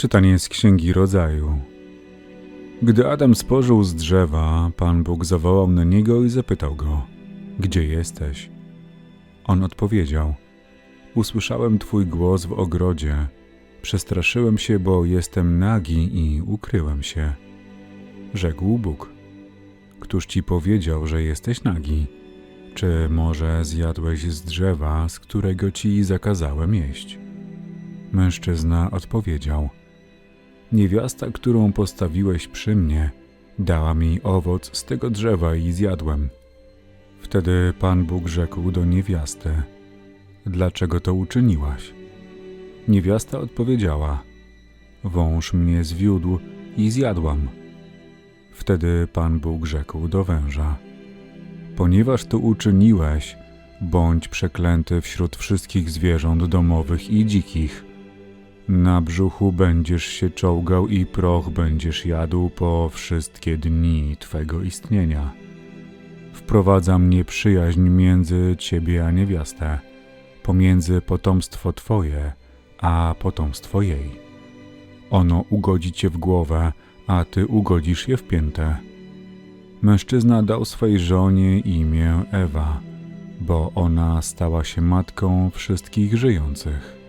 Czytanie z Księgi Rodzaju. Gdy Adam spożył z drzewa, Pan Bóg zawołał na niego i zapytał go: Gdzie jesteś? On odpowiedział: Usłyszałem Twój głos w ogrodzie. Przestraszyłem się, bo jestem nagi i ukryłem się. Rzekł Bóg: Któż ci powiedział, że jesteś nagi? Czy może zjadłeś z drzewa, z którego ci zakazałem jeść? Mężczyzna odpowiedział: Niewiasta, którą postawiłeś przy mnie, dała mi owoc z tego drzewa i zjadłem. Wtedy Pan Bóg rzekł do niewiasty: Dlaczego to uczyniłaś? Niewiasta odpowiedziała: Wąż mnie zwiódł i zjadłam. Wtedy Pan Bóg rzekł do węża: Ponieważ to uczyniłeś, bądź przeklęty wśród wszystkich zwierząt domowych i dzikich. Na brzuchu będziesz się czołgał i proch będziesz jadł po wszystkie dni Twego istnienia. Wprowadzam nieprzyjaźń między Ciebie a niewiastę, pomiędzy potomstwo Twoje a potomstwo jej. Ono ugodzi Cię w głowę, a Ty ugodzisz je w piętę. Mężczyzna dał swej żonie imię Ewa, bo ona stała się matką wszystkich żyjących.